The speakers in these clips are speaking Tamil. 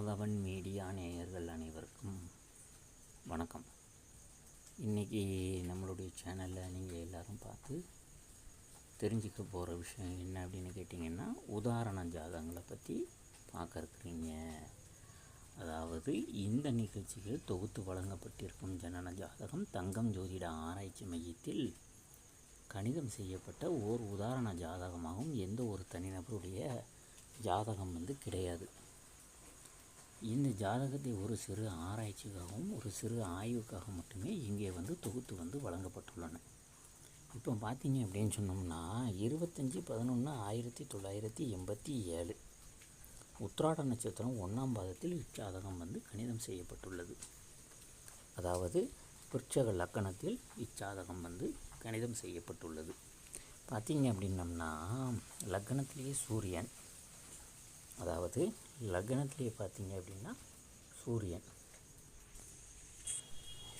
மாதவன் மீடியா நேயர்கள் அனைவருக்கும் வணக்கம். இன்றைக்கி நம்மளுடைய சேனலில் நீங்கள் எல்லோரும் பார்த்து தெரிஞ்சுக்க போகிற விஷயம் என்ன அப்படின்னு கேட்டிங்கன்னா உதாரண ஜாதகங்களை பற்றி பார்க்க இருக்கிறீங்க. அதாவது இந்த நிகழ்ச்சிகள் தொகுத்து வழங்கப்பட்டிருக்கும் ஜனன ஜாதகம் தங்கம் ஜோதிட ஆராய்ச்சி மையத்தில் கணிதம் செய்யப்பட்ட ஓர் உதாரண ஜாதகமாகவும் எந்த ஒரு தனிநபருடைய ஜாதகம் வந்து கிடையாது. இந்த ஜாதகத்தை ஒரு சிறு ஆராய்ச்சிக்காகவும் ஒரு சிறு ஆய்வுக்காக மட்டுமே இங்கே வந்து தொகுத்து வந்து வழங்கப்பட்டுள்ளன. இப்போ பார்த்தீங்க அப்படின்னு சொன்னோம்னா இருபத்தஞ்சி பதினொன்று ஆயிரத்தி தொள்ளாயிரத்தி எண்பத்தி ஏழு உத்ராட நட்சத்திரம் ஒன்றாம் பாதத்தில் இச்சாதகம் வந்து கணிதம் செய்யப்பட்டுள்ளது. அதாவது விருட்சக லக்கணத்தில் இச்சாதகம் வந்து கணிதம் செய்யப்பட்டுள்ளது. பார்த்தீங்க அப்படின்னம்னா லக்கணத்திலேயே சூரியன் அதாவது லக்னத்திலேயே பார்த்தீங்க அப்படின்னா சூரியன்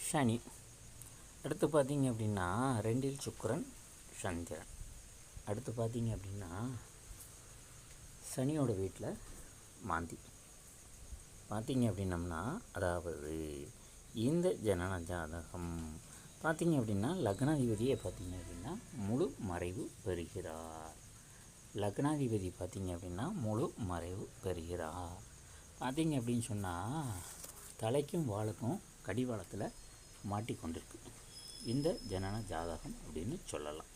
சனி. அடுத்து பார்த்தீங்க அப்படின்னா ரெண்டில் சுக்கரன் சந்திரன். அடுத்து பார்த்தீங்க அப்படின்னா சனியோட வீட்டில் மாந்தி. பார்த்தீங்க அப்படின்னம்னா அதாவது இந்த ஜனன ஜாதகம். பார்த்தீங்க அப்படின்னா லக்னாதிபதியை பார்த்தீங்க அப்படின்னா முழு மறைவு பெறுகிறார். லக்னாதிபதி பார்த்திங்க அப்படின்னா முழு மறைவு பெறுகிறார். பார்த்தீங்க அப்படின்னு சொன்னால் தலைக்கும் வாளுக்கும் கடிவாளத்தில் மாட்டிக்கொண்டிருக்கு. இந்த ஜனன ஜாதகம் அப்படின்னு சொல்லலாம்.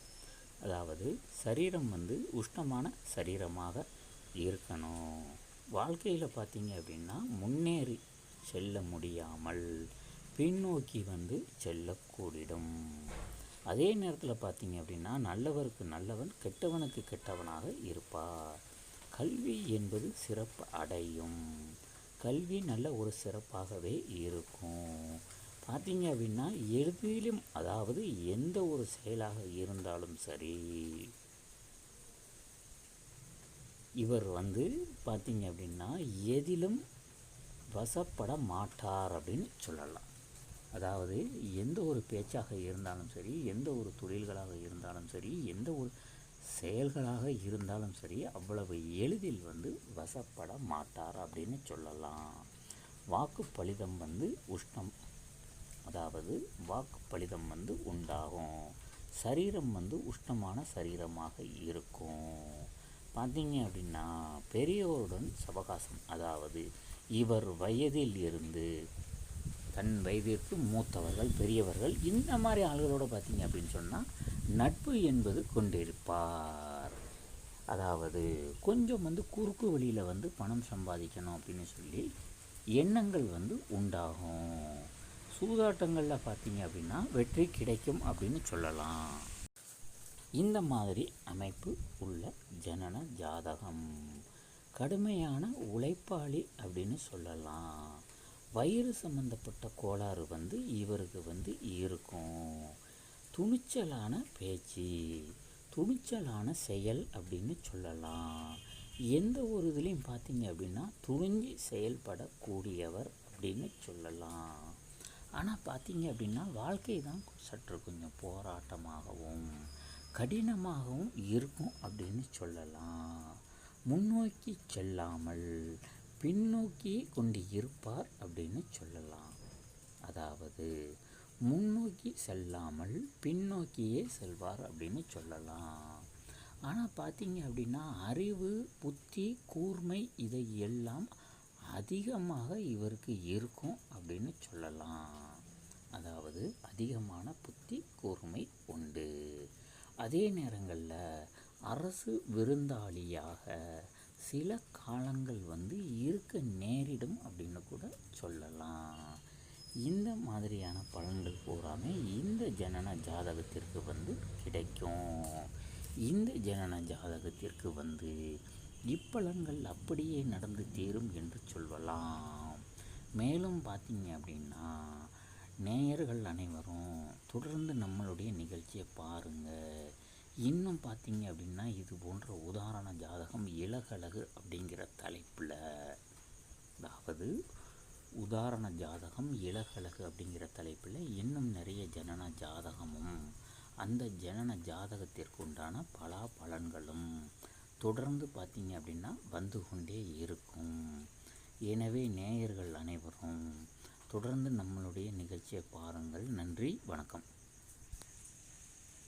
அதாவது சரீரம் வந்து உஷ்ணமான சரீரமாக இருக்கணும். வாழ்க்கையில் பார்த்தீங்க அப்படின்னா முன்னேறி செல்ல முடியாமல் பின்னோக்கி வந்து செல்லக்கூடிடும். அதே நேரத்தில் பார்த்தீங்க அப்படின்னா நல்லவருக்கு நல்லவன் கெட்டவனுக்கு கெட்டவனாக இருப்பார். கல்வி என்பது சிறப்பு அடையும். கல்வி நல்ல ஒரு சிறப்பாகவே இருக்கும். பார்த்தீங்க அப்படின்னா எதிலும் அதாவது எந்த ஒரு செயலாக இருந்தாலும் சரி இவர் வந்து பார்த்தீங்க அப்படின்னா எதிலும் வசப்பட மாட்டார் அப்படின்னு சொல்லலாம். அதாவது எந்த ஒரு பேச்சாக இருந்தாலும் சரி எந்த ஒரு தொழில்களாக இருந்தாலும் சரி எந்த ஒரு செயல்களாக இருந்தாலும் சரி அவ்வளவு எளிதில் வந்து வசப்பட மாட்டார் அப்படின்னு சொல்லலாம். வாக்கு பலிதம் வந்து உஷ்ணம். அதாவது வாக்கு பலிதம் வந்து உண்டாகும். சரீரம் வந்து உஷ்ணமான சரீரமாக இருக்கும். பார்த்தீங்க அப்படின்னா பெரியோருடன் சவகாசம். அதாவது இவர் வயதில் இருந்து தன் வயதிற்கு மூத்தவர்கள் பெரியவர்கள் இந்த மாதிரி ஆள்களோடு பார்த்தீங்க அப்படின்னு சொன்னால் நட்பு என்பது கொண்டிருப்பார். அதாவது கொஞ்சம் வந்து குறுக்கு வழியில் வந்து பணம் சம்பாதிக்கணும் அப்படின்னு சொல்லி எண்ணங்கள் வந்து உண்டாகும். சூதாட்டங்களில் பார்த்தீங்க அப்படின்னா வெற்றி கிடைக்கும் அப்படின்னு சொல்லலாம். இந்த மாதிரி அமைப்பு உள்ள ஜனன ஜாதகம். கடுமையான உழைப்பாளி அப்படின்னு சொல்லலாம். வயிறு சம்மந்தப்பட்ட கோளாறு வந்து இவருக்கு வந்து இருக்கும். துணிச்சலான பேச்சு துணிச்சலான செயல் அப்படின்னு சொல்லலாம். எந்த ஒரு இதுலேயும் பார்த்தீங்க அப்படின்னா துணிஞ்சு செயல்படக்கூடியவர் அப்படின்னு சொல்லலாம். ஆனால் பார்த்தீங்க அப்படின்னா வாழ்க்கை தான் சற்று கொஞ்சம் போராட்டமாகவும் கடினமாகவும் இருக்கும் அப்படின்னு சொல்லலாம். முன்னோக்கி செல்லாமல் பின்னோக்கி கொண்டு இருப்பார் அப்படின்னு சொல்லலாம். அதாவது முன்னோக்கி செல்லாமல் பின்னோக்கியே செல்வார் அப்படின்னு சொல்லலாம். ஆனால் பார்த்தீங்க அப்படின்னா அறிவு புத்தி கூர்மை இதை எல்லாம் அதிகமாக இவருக்கு இருக்கும் அப்படின்னு சொல்லலாம். அதாவது அதிகமான புத்தி கூர்மை உண்டு. அதே நேரங்களில் அரசு விருந்தாளியாக சில காலங்கள் வந்து இருக்க நேரிடும் அப்படின்னு கூட சொல்லலாம். இந்த மாதிரியான பலன்கள் பூராமே இந்த ஜனன ஜாதகத்திற்கு வந்து கிடைக்கும். இந்த ஜனன ஜாதகத்திற்கு வந்து இப்பலன்கள் அப்படியே நடந்து தீரும் என்று சொல்லலாம். மேலும் பார்த்தீங்க அப்படின்னா நேயர்கள் அனைவரும் தொடர்ந்து நம்மளுடைய நிகழ்ச்சியை பாருங்கள் இன்னும் பார்த்தீங்க அப்படின்னா இது போன்ற உதாரண ஜாதகம் இலகழகு அப்படிங்கிற தலைப்பில். அதாவது உதாரண ஜாதகம் இலகழகு அப்படிங்கிற தலைப்பில் இன்னும் நிறைய ஜனன ஜாதகமும் அந்த ஜனன ஜாதகத்திற்கு உண்டான பலா பலன்களும் தொடர்ந்து பார்த்தீங்க அப்படின்னா வந்து கொண்டே இருக்கும். எனவே நேயர்கள் அனைவரும் தொடர்ந்து நம்மளுடைய நிகழ்ச்சியை பாருங்கள். நன்றி வணக்கம்.